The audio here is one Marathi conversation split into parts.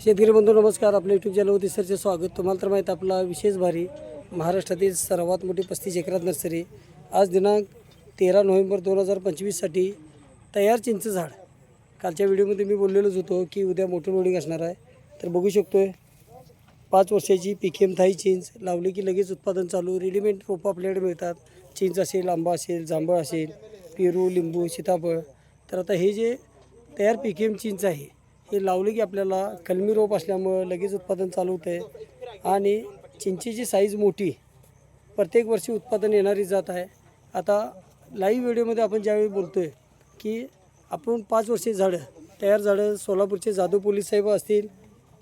शेतकरी बंधू नमस्कार. आपल्या यूट्यूब चॅनलवरती सरचे स्वागत. तुम्हाला तर माहीत आपला विशेष भारी महाराष्ट्रातील सर्वात मोठी पस्तीस एकरात नर्सरी. आज दिनांक तेरा नोव्हेंबर दोन हजार पंचवीससाठी तयार चिंच झाड. कालच्या व्हिडिओमध्ये मी बोललेलोच होतो की उद्या मोठं लोडिंग असणार आहे. तर बघू शकतो आहे पाच वर्षाची पिकेम थाई चिंच लावली की लगेच उत्पादन चालू रेडीमेड रोपं आपल्याकडे मिळतात. चिंच असेल आंबा असेल जांभळ असेल पेरू लिंबू सीताफळ. तर आता हे जे तयार पिकेम चिंच आहे हे लावले की आपल्याला कलमी रोप असल्यामुळं लगेच उत्पादन चालू होतं आहे आणि चिंचेची साईज मोठी प्रत्येक वर्षी उत्पादन येणारी जात आहे. आता लाईव्ह व्हिडिओमध्ये आपण ज्यावेळी बोलतो आहे की आपण पाच वर्षे झाडं तयार झाडं सोलापूरचे जाधव पोलीस साहेब असतील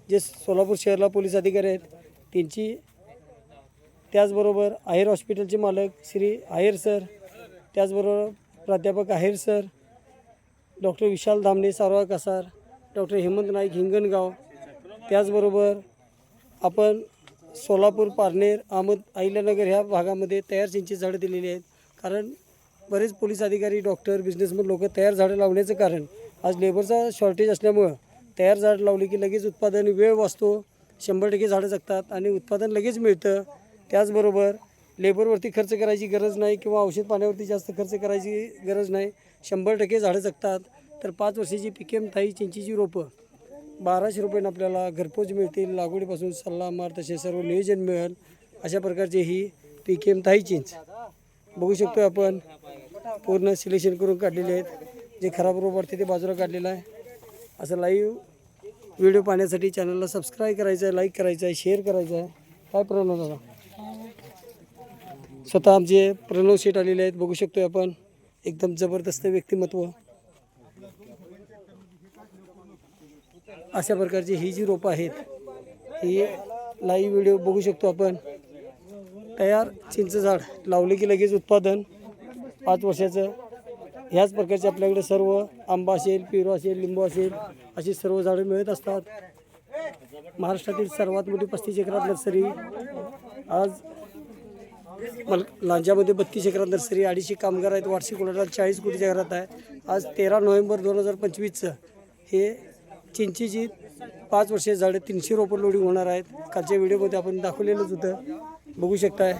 जे सोलापूर शहरला पोलीस अधिकारी आहेत त्यांची त्याचबरोबर आहेर हॉस्पिटलचे मालक श्री आहेर सर त्याचबरोबर प्राध्यापक Aher sir doctor Vishal Dhamane Sarva Kasar doctor Hemant Naik Hingangaon. त्याचबरोबर आपण सोलापूर पारनेर अहमद अहिल्यानगर ह्या भागामध्ये तयार चिंची झाडं दिलेली आहेत. कारण बरेच पोलीस अधिकारी डॉक्टर बिझनेसमॅन लोक तयार झाडं लावण्याचं कारण आज लेबरचा शॉर्टेज असल्यामुळं तयार झाड लावली की लगेच उत्पादन वेळ वाचतो शंभर टक्के झाडं जगतात आणि उत्पादन लगेच मिळतं. त्याचबरोबर लेबरवरती खर्च करायची गरज नाही किंवा औषध पाण्यावरती जास्त खर्च करायची गरज नाही. शंभर टक्के झाडं जगतात. तर पाच वर्षाची पिकेम थाई चिंचीची रोपं. बाराशे रुपयानं आपल्याला घरपोच मिळतील. लागवडीपासून सल्ला मार तसे सर्व नियोजन मिळेल. अशा प्रकारची ही पिकेम थाई चिंच. बघू शकतो आपण पूर्ण सिलेक्शन करून काढलेले आहेत. जे खराब रोप वाटते ते बाजूला काढलेलं आहे. असं लाईव्ह व्हिडिओ पाहण्यासाठी चॅनलला सबस्क्राईब करायचं आहे लाईक करायचं आहे शेअर करायचं आहे. काय प्रणव दादा? स्वतः आमचे प्रणव शेट आलेले आहेत. बघू शकतो आपण. एकदम जबरदस्त व्यक्तिमत्व. अशा प्रकारची ही जी रोपं आहेत ही लाईव्ह व्हिडिओ बघू शकतो आपण. तयार चिंच झाड लावले की लगेच उत्पादन पाच वर्षाचं. ह्याच प्रकारचे आपल्याकडे सर्व आंबा असेल पेरू असेल लिंबू असेल अशी सर्व झाडं मिळत असतात. महाराष्ट्रातील सर्वात मोठी पस्तीस एकरात नर्सरी. आज मल लांजामध्ये बत्तीस एकरात नर्सरी अडीचशे कामगार आहेत वार्षिक कोणाला चाळीस कोटीच्या घरात आहे आज तेरा नोव्हेंबर दोन हजार पंचवीसचं हे चिंचीची पाच वर्षे झाडं तीनशे रोपं लोडिंग होणार आहेत. कालच्या व्हिडिओमध्ये आपण दाखवलेलंच होतं. बघू शकताय.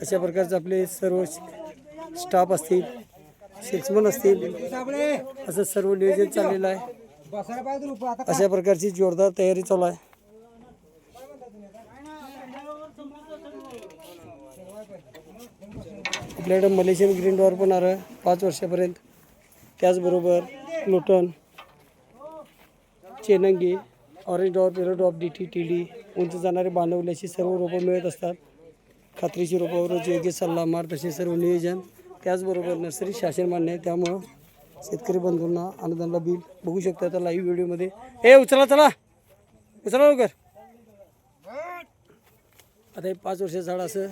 अशा प्रकारचे आपले सर्व स्टाफ असतील सेल्समन असतील असं सर्व नियोजन चाललेलं आहे. अशा प्रकारची जोरदार तयारी चालू आहे. आपल्याकडे मलेशियन ग्रीन डॉर पण आलं पाच वर्षापर्यंत त्याचबरोबर प्लुटन चेनंगी orange dwarf yellow dwarf D T T D उंच जाणारे बांधवले अशी सर्व रोपं मिळत असतात. खात्रीची रोपं रोज योग्य सल्ला मार तसे सर्व नियोजन. त्याचबरोबर नर्सरी शासन मान्य आहे त्यामुळं शेतकरी बंधूंना अनुदानला बिल. बघू शकता आता लाईव्ह व्हिडिओमध्ये. ए उचला चला. उचला लवकर. आता हे पाच वर्षाचं झाड असं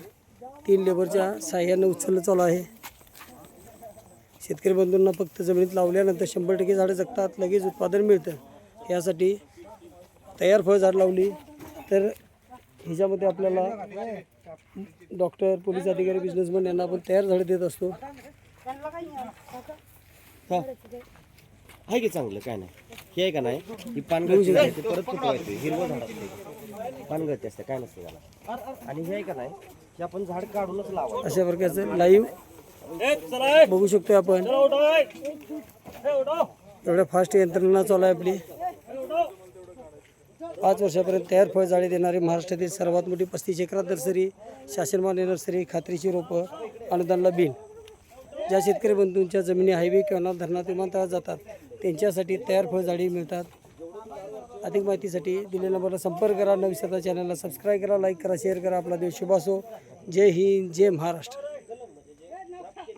तीन लेबरच्या साह्यानं उचललं चालू आहे. शेतकरी बंधूंना फक्त जमिनीत लावल्यानंतर शंभर टक्के झाडं जगतात लगेच उत्पादन मिळतं. यासाठी तयार फळ झाड लावली. तर ह्याच्यामध्ये आपल्याला डॉक्टर पोलीस अधिकारी बिझनेसमॅन यांना आपण तयार झाडं देत असतो. हा. आहे की चांगलं? काय नाही. हे आहे का नाही? ही ते परत फुटवायचं हिरवं झाड असते. पानगळती असते काय नसते त्याला. आणि हे आहे का नाही? हे आपण झाड काढूनच लावायचं. अशा प्रकारचं लाईव्ह बघू शकतो आपण. एवढ्या फास्ट यंत्रणा चालू आहे आपली. पाच वर्षापर्यंत तयार फळ झाडे देणारी महाराष्ट्रातील सर्वात मोठी पस्तीस एकरात नर्सरी शासनमान्य नर्सरी खात्रीची रोपं अनुदानला बिल ज्या शेतकरी बंधूंच्या जमिनी हायवे किंवा धरणात विमानतळात जातात त्यांच्यासाठी तयार फळ झाडे मिळतात. अधिक माहितीसाठी दिलेल्या नंबरला संपर्क करा न चॅनलला सबस्क्राईब करा लाईक करा शेअर करा. आपला देव शुभ असो. जय हिंद जय महाराष्ट्र.